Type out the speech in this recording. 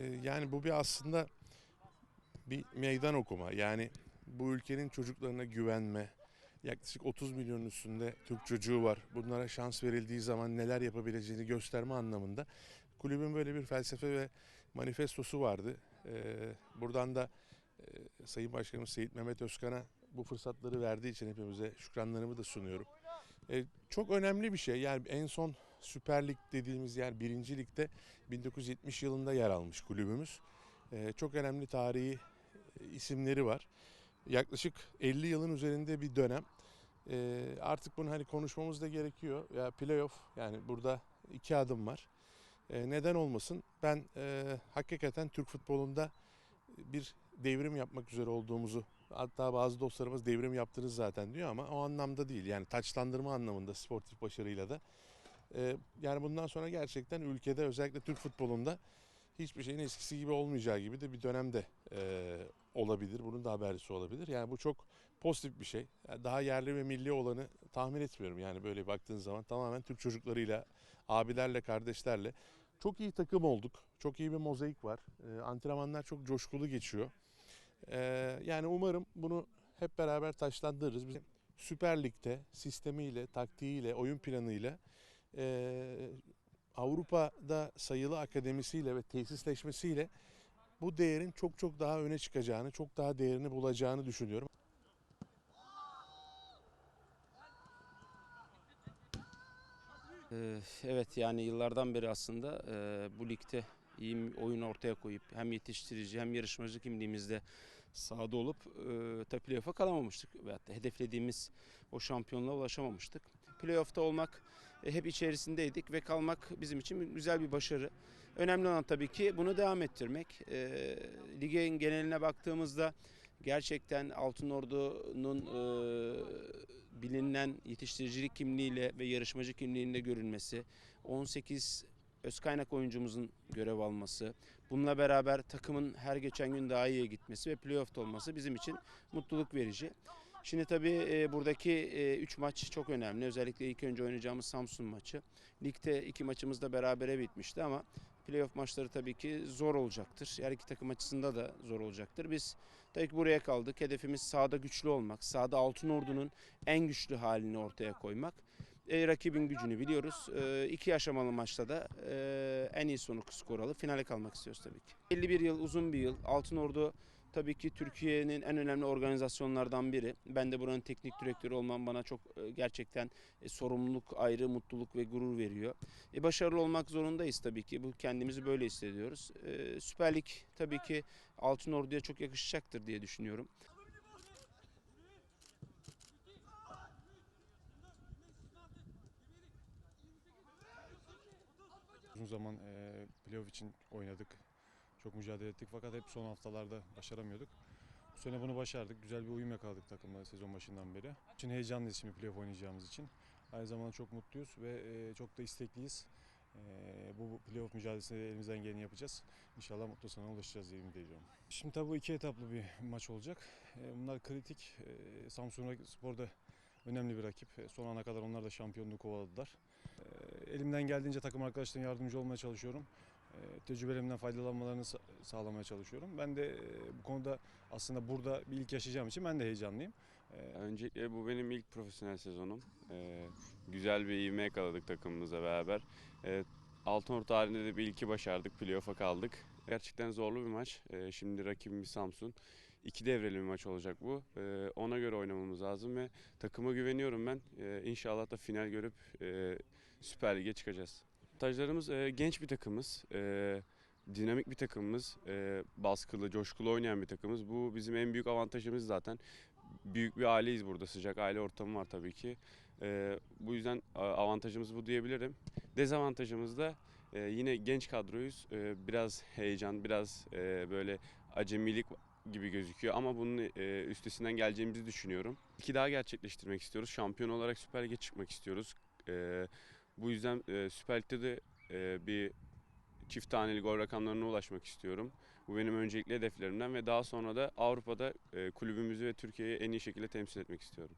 e, yani bu bir aslında bir meydan okuma. Yani bu ülkenin çocuklarına güvenme. Yaklaşık 30 milyonun üstünde Türk çocuğu var. Bunlara şans verildiği zaman neler yapabileceğini gösterme anlamında kulübün böyle bir felsefe ve manifestosu vardı. Ee, buradan da e, Sayın Başkanımız Seyit Mehmet Özkan'a bu fırsatları verdiği için hepimize şükranlarımı da sunuyorum. Ee, çok önemli bir şey. Yani en son Süper Lig dediğimiz yer 1. Lig'de 1970 yılında yer almış kulübümüz. Ee, çok önemli tarihi e, isimleri var. Yaklaşık 50 yılın üzerinde bir dönem. Ee, artık bunu hani konuşmamız da gerekiyor. Ya playoff yani burada iki adım var. Ee, neden olmasın? Ben e, hakikaten Türk futbolunda bir devrim yapmak üzere olduğumuzu hatta bazı dostlarımız devrim yaptınız zaten diyor ama o anlamda değil. Yani taçlandırma anlamında sportif başarıyla da. Ee, yani bundan sonra gerçekten ülkede özellikle Türk futbolunda hiçbir şeyin eskisi gibi olmayacağı gibi de bir dönemde e, olabilir. Bunun da habercisi olabilir. Yani bu çok pozitif bir şey. Yani daha yerli ve milli olanı tahmin etmiyorum. Yani böyle baktığın zaman tamamen Türk çocuklarıyla, abilerle, kardeşlerle çok iyi takım olduk. Çok iyi bir mozaik var. E, antrenmanlar çok coşkulu geçiyor. E, yani umarım bunu hep beraber taşlandırırız. Biz Süper Lig'de sistemiyle, taktiğiyle, oyun planıyla e, Avrupa'da sayılı akademisiyle ve tesisleşmesiyle bu değerin çok çok daha öne çıkacağını, çok daha değerini bulacağını düşünüyorum. Ee, Evet yani yıllardan beri aslında e, bu ligde iyi oyun ortaya koyup hem yetiştirici hem yarışmacı kimliğimizde sahada olup e, tabii playoff'a kalamamıştık. Veyahut da hedeflediğimiz o şampiyonluğa ulaşamamıştık. Playoff'ta olmak hep içerisindeydik ve kalmak bizim için güzel bir başarı. Önemli olan tabii ki bunu devam ettirmek. E, ligin geneline baktığımızda gerçekten Altın Ordu'nun e, bilinen yetiştiricilik kimliğiyle ve yarışmacı kimliğinde görülmesi, 18 öz kaynak oyuncumuzun görev alması, bununla beraber takımın her geçen gün daha iyiye gitmesi ve playoff'ta olması bizim için mutluluk verici. Şimdi tabii e, buradaki 3 maç çok önemli. Özellikle ilk önce oynayacağımız Samsun maçı. Ligde iki maçımız da berabere bitmişti ama playoff maçları tabii ki zor olacaktır. Her iki takım açısında da zor olacaktır. Biz tabii ki buraya kaldık. Hedefimiz sahada güçlü olmak. Sahada Altın Ordu'nun en güçlü halini ortaya koymak. E, rakibin gücünü biliyoruz. E, iki aşamalı maçta da e, en iyi sonu skor alıp finale kalmak istiyoruz tabii ki. 51 yıl uzun bir yıl. Altın Ordu tabii ki Türkiye'nin en önemli organizasyonlardan biri. Ben de buranın teknik direktörü olmam bana çok e, gerçekten e, sorumluluk ayrı mutluluk ve gurur veriyor. E, başarılı olmak zorundayız tabii ki. Bu kendimizi böyle hissediyoruz. E, Süper Lig tabii ki Altın Ordu'ya çok yakışacaktır diye düşünüyorum. Uzun zaman e, playoff için oynadık. Çok mücadele ettik fakat hep son haftalarda başaramıyorduk. Bu sene bunu başardık. Güzel bir uyum yakaladık takımla sezon başından beri. Için heyecanlıyız şimdi playoff oynayacağımız için. Aynı zamanda çok mutluyuz ve e, çok da istekliyiz. E, bu playoff mücadelesinde elimizden geleni yapacağız. İnşallah mutlu sona ulaşacağız diye ümit ediyorum. Şimdi tabii bu iki etaplı bir maç olacak. E, bunlar kritik. E, Samsun Spor'da önemli bir rakip. Son ana kadar onlar da şampiyonluğu kovaladılar. Elimden geldiğince takım arkadaşlarına yardımcı olmaya çalışıyorum. E, Tecrübelerimden faydalanmalarını sa- sağlamaya çalışıyorum. Ben de e, bu konuda aslında burada bir ilk yaşayacağım için ben de heyecanlıyım. E, Öncelikle bu benim ilk profesyonel sezonum. Güzel bir ivme yakaladık takımımızla beraber. Altınordu tarihinde de bir ilki başardık, playoff'a kaldık. Gerçekten zorlu bir maç. Şimdi rakibimiz Samsun. İki devreli bir maç olacak bu. Ona göre oynamamız lazım ve takıma güveniyorum ben. İnşallah da final görüp Süper Lig'e çıkacağız. Avantajlarımız e, genç bir takımız. E, dinamik bir takımımız. E, baskılı, coşkulu oynayan bir takımız. Bu bizim en büyük avantajımız zaten büyük bir aileyiz burada. Sıcak aile ortamı var tabii ki. Ee, bu yüzden avantajımız bu diyebilirim. Dezavantajımız da e, yine genç kadroyuz. Ee, biraz heyecan, biraz e, böyle acemilik gibi gözüküyor ama bunun e, üstesinden geleceğimizi düşünüyorum. İki daha gerçekleştirmek istiyoruz. Şampiyon olarak Süper Lig'e çıkmak istiyoruz. Ee, bu yüzden e, Süper Lig'de de e, bir çift taneli gol rakamlarına ulaşmak istiyorum. Bu benim öncelikli hedeflerimden ve daha sonra da Avrupa'da e, kulübümüzü ve Türkiye'yi en iyi şekilde temsil etmek istiyorum.